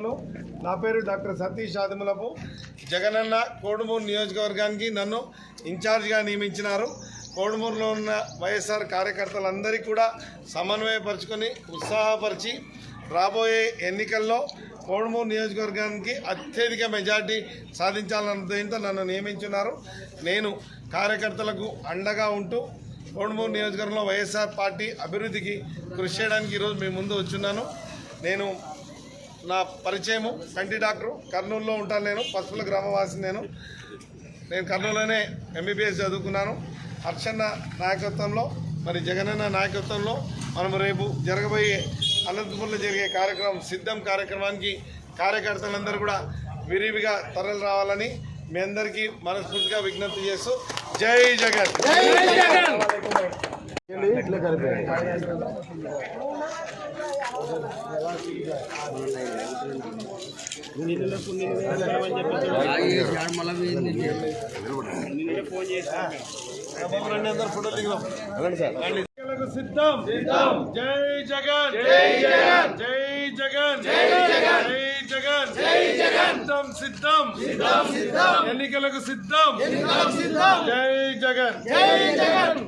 నమస్కారాలు నా పేరు డాక్టర్ సతీష్ ఆదిమలపు. జగనన్న కోడుమూరు నియోజకవర్గానికి నన్ను ఇన్ఛార్జ్గా నియమించినారు. కోడుమూరులో ఉన్న వైఎస్ఆర్ కార్యకర్తలందరికీ కూడా సమన్వయపరుచుకొని ఉత్సాహపరిచి రాబోయే ఎన్నికల్లో కోడుమూరు నియోజకవర్గానికి అత్యధిక మెజార్టీ సాధించాలన్న ఉద్దేశంతో నన్ను నియమించున్నారు. నేను కార్యకర్తలకు అండగా ఉంటూ కోడుమూరు నియోజకవర్గంలో వైఎస్ఆర్ పార్టీ అభివృద్ధికి కృషి చేయడానికి ఈరోజు మీ ముందు వచ్చున్నాను. నేను నా పరిచయము కంటి డాక్టరు. కర్నూలులో ఉంటాను నేను పసుపుల గ్రామవాసి నేను. నేను కర్నూలులోనే ఎంబీబీఎస్ చదువుకున్నాను. హర్షన్న నాయకత్వంలో మరి జగనన్న నాయకత్వంలో మనం రేపు జరగబోయే అనంతపురంలో జరిగే కార్యక్రమం సిద్ధం కార్యక్రమానికి కార్యకర్తలందరూ కూడా విరివిగా తరలి రావాలని మీ అందరికీ మనస్ఫూర్తిగా విజ్ఞప్తి చేస్తూ జై జగన్. సిద్ధం సిద్ధం జై జగన్ జై జగన్ జై జగన్ జై జగన్ జై జగన్ జగన్ సిద్ధం సిద్ధం సిద్ధం. ఎన్నికలకు సిద్ధం. జై జగన్. జై జగన్.